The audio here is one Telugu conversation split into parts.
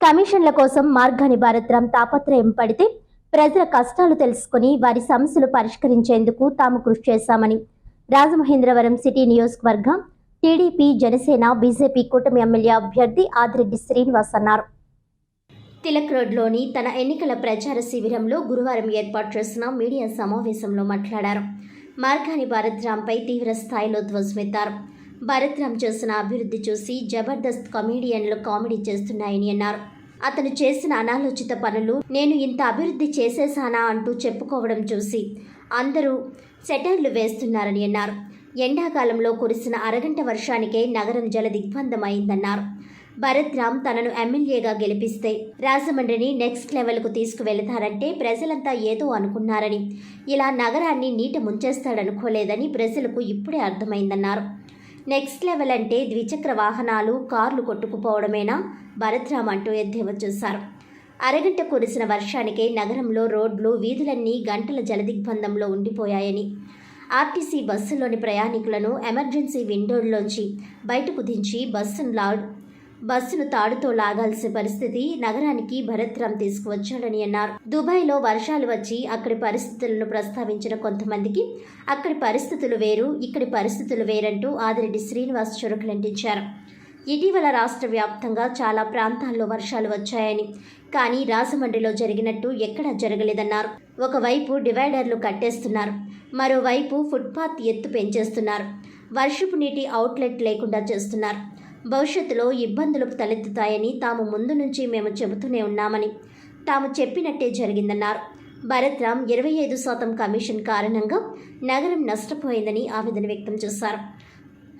కమిషన్ల కోసం మార్గాని భారత్రం తాపత్రయం పడితే ప్రజల కష్టాలు తెలుసుకుని వారి సమస్యలు పరిష్కరించేందుకు తాము కృషి చేశామని రాజమహేంద్రవరం సిటీ నియోజకవర్గం టీడీపీ జనసేన బీజేపీ కూటమి ఎమ్మెల్యే అభ్యర్థి ఆదిరెడ్డి శ్రీనివాస్ అన్నారు. తిలక్ రోడ్లోని తన ఎన్నికల ప్రచార శిబిరంలో గురువారం ఏర్పాటు చేసిన మీడియా సమావేశంలో మాట్లాడారు. మార్గాని భారత్రాంపై తీవ్ర స్థాయిలో ధ్వజమెత్తారు. భరత్రామ్ చేసిన అభివృద్ధి చూసి జబర్దస్త్ కమీడియన్లు కామెడీ చేస్తున్నాయని అన్నారు. అతను చేసిన అనాలోచిత పనులు నేను ఇంత అభివృద్ధి చేసేసానా అంటూ చెప్పుకోవడం చూసి అందరూ సెటైర్లు వేస్తున్నారని అన్నారు. ఎండాకాలంలో కురిసిన అరగంట వర్షానికే నగరం జల దిగ్బంధమైందన్నారు భరత్ తనను ఎమ్మెల్యేగా గెలిపిస్తే రాజమండ్రిని నెక్స్ట్ లెవెల్కు తీసుకువెళతారంటే ప్రజలంతా ఏదో అనుకున్నారని ఇలా నగరాన్ని నీట ముంచేస్తాడనుకోలేదని ప్రజలకు ఇప్పుడే అర్థమైందన్నారు. నెక్స్ట్ లెవెల్ అంటే ద్విచక్ర వాహనాలు కార్లు కొట్టుకుపోవడమేనా? భరత్రామ్ అంటూ ఎద్దేవా చూశారు. అరగంట కురిసిన వర్షానికే నగరంలో రోడ్లు వీధులన్నీ గంటల జలదిగ్బంధంలో ఉండిపోయాయని. ఆర్టీసీ బస్సులోని ప్రయాణికులను ఎమర్జెన్సీ విండోల్లోంచి బయటకు దించి బస్సును లా బస్సును తాడుతో లాగాల్సిన పరిస్థితి నగరానికి భరత్రామ్ తీసుకువచ్చాడని అన్నారు. దుబాయ్లో వర్షాలు వచ్చి అక్కడి పరిస్థితులను ప్రస్తావించిన కొంతమందికి అక్కడి పరిస్థితులు వేరు ఇక్కడి పరిస్థితులు వేరంటూ ఆదిరెడ్డి శ్రీనివాస్ చురుకులంటించారు. ఇటీవల రాష్ట్ర వ్యాప్తంగా చాలా ప్రాంతాల్లో వర్షాలు వచ్చాయని కానీ రాజమండ్రిలో జరిగినట్టు ఎక్కడా జరగలేదన్నారు. ఒకవైపు డివైడర్లు కట్టేస్తున్నారు మరోవైపు ఫుట్పాత్ ఎత్తు పెంచేస్తున్నారు. వర్షపు నీటి అవుట్లెట్ లేకుండా చేస్తున్నారు. భవిష్యత్తులో ఇబ్బందులు తలెత్తుతాయని తాము ముందు నుంచి మేము చెబుతూనే ఉన్నామని తాము చెప్పినట్టే జరిగిందన్నారు. భరత్రామ్ ఇరవై ఐదు శాతం కమిషన్ కారణంగా నగరం నష్టపోయిందని ఆవేదన వ్యక్తం చేశారు.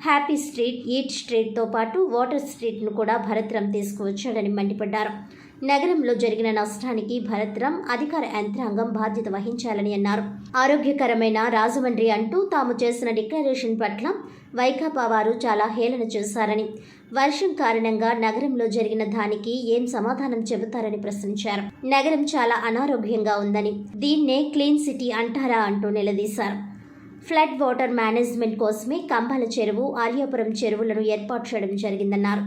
హ్యాపీ స్ట్రీట్ ఈట్ స్ట్రీట్తో పాటు వాటర్ స్ట్రీట్ను కూడా భరత్రామ్ తీసుకువచ్చాడని మండిపడ్డారు. నగరంలో జరిగిన నష్టానికి భరత్రామ్ అధికార యంత్రాంగం బాధ్యత వహించాలని అన్నారు. ఆరోగ్యకరమైన రాజమండ్రి అంటూ తాము చేసిన డిక్లరేషన్ పట్ల వైకాపా వారు చాలా హేళన చేశారని వర్షం కారణంగా నగరంలో జరిగిన దానికి ఏం సమాధానం చెబుతారని ప్రశ్నించారు. నగరం చాలా అనారోగ్యంగా ఉందని దీన్నే క్లీన్ సిటీ అంటారా అంటూ నిలదీశారు. ఫ్లడ్ వాటర్ మేనేజ్మెంట్ కోసమే కంబాల చెరువు ఆర్యాపురం చెరువులను ఏర్పాటు చేయడం జరిగిందన్నారు.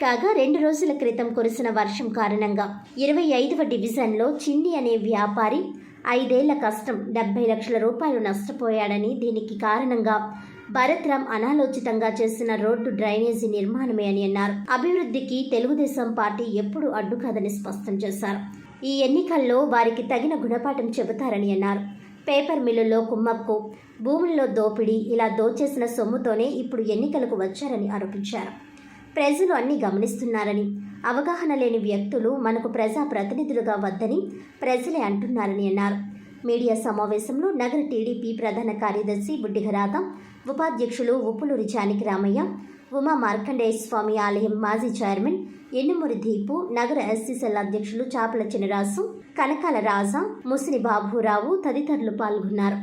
కాగా రెండు రోజుల క్రితం కురిసిన వర్షం కారణంగా ఇరవై ఐదవ డివిజన్లో చిన్ని అనే వ్యాపారి ఐదేళ్ళ కష్టం డెబ్బై లక్షల రూపాయలు నష్టపోయాడని దీనికి కారణంగా భరత్రామ్ అనాలోచితంగా చేసిన రోడ్డు డ్రైనేజీ నిర్మాణమే అని అన్నారు. అభివృద్ధికి తెలుగుదేశం పార్టీ ఎప్పుడు అడ్డు కాదని స్పష్టం చేశారు. ఈ ఎన్నికల్లో వారికి తగిన గుణపాఠం చెబుతారని అన్నారు. పేపర్ మిల్లుల్లో కుమ్మక్కు భూముల్లో దోపిడీ ఇలా దోచేసిన సొమ్ముతోనే ఇప్పుడు ఎన్నికలకు వచ్చారని ఆరోపించారు. ప్రజలు అన్ని గమనిస్తున్నారని అవగాహన లేని వ్యక్తులు మనకు ప్రజా ప్రతినిధులుగా వద్దని ప్రజలే అంటున్నారని అన్నారు. మీడియా సమావేశంలో నగర టీడీపీ ప్రధాన కార్యదర్శి బుడ్డిగరాత ఉపాధ్యక్షులు ఉప్పులూరి జానకి రామయ్య ఉమా మార్కండేయ స్వామి ఆలయం మాజీ చైర్మన్ ఎన్నుమూరి దీపు నగర ఎస్సీసెల్ అధ్యక్షులు చాపల చినరాసు కనకాల రాజా ముసిని బాబురావు తదితరులు పాల్గొన్నారు.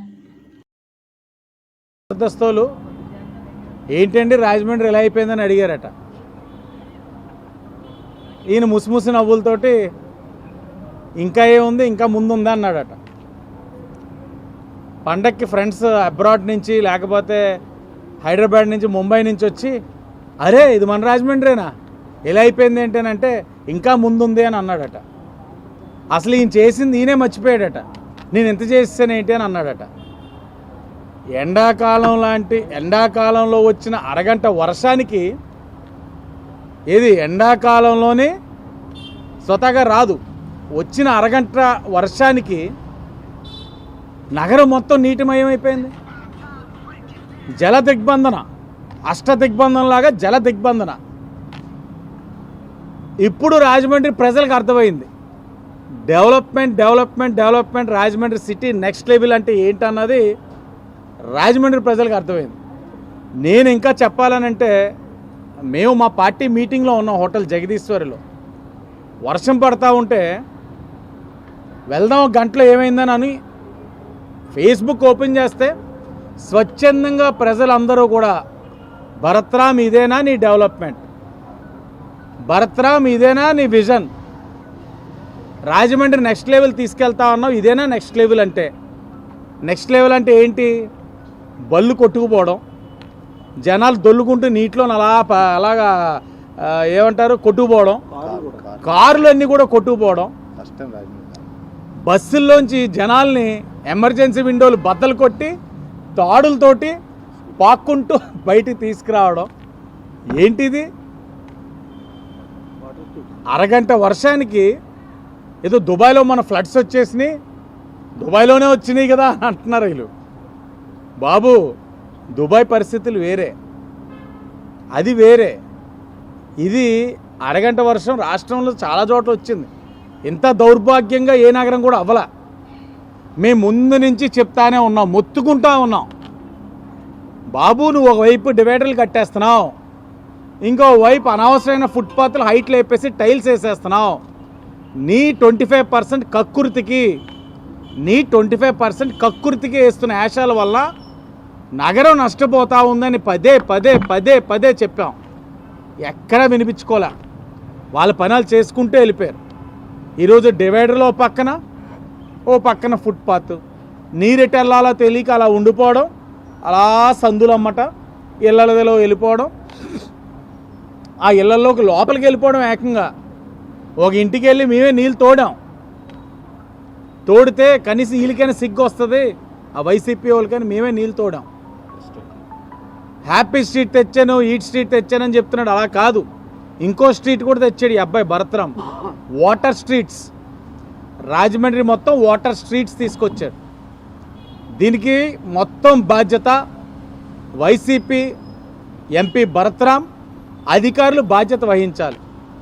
ఏంటండి రాజమండ్రి ఎలా అయిపోయిందని అడిగారట. ఈయన ముసిముసి నవ్వులతోటి ఇంకా ఏముంది ఇంకా ముందుంది అన్నాడట. పండక్కి ఫ్రెండ్స్ అబ్రాడ్ నుంచి లేకపోతే హైదరాబాద్ నుంచి ముంబై నుంచి వచ్చి అరే ఇది మన రాజమండ్రేనా? ఎలా అయిపోయింది ఏంటనంటే ఇంకా ముందుంది అని అన్నాడట. అసలు ఈయన చేసింది ఈయనే మర్చిపోయాడట. నేను ఎంత చేసాను ఏంటి అని అన్నాడట. ఎండాకాలం లాంటి ఎండాకాలంలో వచ్చిన అరగంట వర్షానికి ఏది? ఎండాకాలంలోనే స్వతహాగా రాదు. వచ్చిన అరగంట వర్షానికి నగరం మొత్తం నీటిమయమైపోయింది. జల దిగ్బంధన అష్ట దిగ్బంధనలాగా జల దిగ్బంధన. ఇప్పుడు రాజమండ్రి ప్రజలకు అర్థమైంది. Development development development Rajahmundry city next level అంటే ఏంటన్నది రాజమండ్రి ప్రజలకు అర్థమైంది. నేను ఇంకా చెప్పాలనంటే మేము మా పార్టీ మీటింగ్లో ఉన్నాం హోటల్ జగదీశ్వరిలో. వర్షం పడతా ఉంటే వెళ్దాం గంటలో ఏమైందని అని ఫేస్బుక్ ఓపెన్ చేస్తే స్వచ్ఛందంగా ప్రజలందరూ కూడా భరత్రామ్ ఇదేనా నీ డెవలప్మెంట్? భరత్రామ్ ఇదేనా నీ విజన్? రాజమండ్రి నెక్స్ట్ లెవెల్ తీసుకెళ్తా ఉన్నావు ఇదేనా నెక్స్ట్ లెవెల్ అంటే? నెక్స్ట్ లెవెల్ అంటే ఏంటి? బళ్ళు కొట్టుకుపోవడం. జనాలు దొల్లుకుంటూ నీటిలో అలా అలాగా ఏమంటారు కొట్టుకుపోవడం. కార్లు అన్నీ కూడా కొట్టుకుపోవడం. బస్సుల్లోంచి జనాల్ని ఎమర్జెన్సీ విండోలు బద్దలు కొట్టి తాడులతోటి పాక్కుంటూ బయటికి తీసుకురావడం. ఏంటిది? అరగంట వర్షానికి ఏదో దుబాయ్లో మన ఫ్లడ్స్ వచ్చేసినాయి. దుబాయ్లోనే వచ్చినాయి కదా అంటున్నారు వీళ్ళు. బాబు దుబాయ్ పరిస్థితులు వేరే. అది వేరే. ఇది అరగంట వర్షం రాష్ట్రంలో చాలా చోట్ల వచ్చింది. ఇంత దౌర్భాగ్యంగా ఏ నగరం కూడా అవ్వలా. మేము ముందు నుంచి చెప్తానే ఉన్నాం మొత్తుకుంటా ఉన్నాం. బాబు నువ్వు ఒకవైపు డివైడర్లు కట్టేస్తున్నావు. ఇంకో వైపు అనవసరమైన ఫుట్పాత్లు హైట్లు వేపేసి టైల్స్ వేసేస్తున్నావు. నీ ట్వంటీ ఫైవ్ పర్సెంట్ కక్కుర్తికి నీ ట్వంటీ ఫైవ్ పర్సెంట్ కక్కుర్తికి వేస్తున్న యాషాల వల్ల నగరం నష్టపోతూ ఉందని పదే పదే పదే పదే చెప్పాం. ఎక్కడా వినిపించుకోలే. వాళ్ళ పనులు చేసుకుంటూ వెళ్ళిపోయారు. ఈరోజు డివైడర్లో ఓ పక్కన ఓ పక్కన ఫుట్పాత్ నీరెటు వెళ్ళాలో తెలియక అలా ఉండిపోవడం అలా సందులమ్మట ఇళ్ళలో వెళ్ళిపోవడం. ఆ ఇళ్ళల్లోకి లోపలికి వెళ్ళిపోవడం ఏకంగా. ఒక ఇంటికి వెళ్ళి మేమే నీళ్ళు తోడాం. తోడితే కనీసం వీళ్ళకైనా సిగ్గు వస్తుంది ఆ వైసీపీ వాళ్ళకైనా మేమే నీళ్ళు తోడాం. హ్యాపీ స్ట్రీట్ తెచ్చాను ఈట్ స్ట్రీట్ తెచ్చానని చెప్తున్నాడు. అలా కాదు. ఇంకో స్ట్రీట్ కూడా తెచ్చాడు ఈ అబ్బాయి భరతరామ్. వాటర్ స్ట్రీట్స్ రాజమండ్రి మొత్తం వాటర్ స్ట్రీట్స్ తీసుకొచ్చాడు. దీనికి మొత్తం బాధ్యత వైసీపీ ఎంపీ భరతరామ్ అధికారులు బాధ్యత వహించాలి.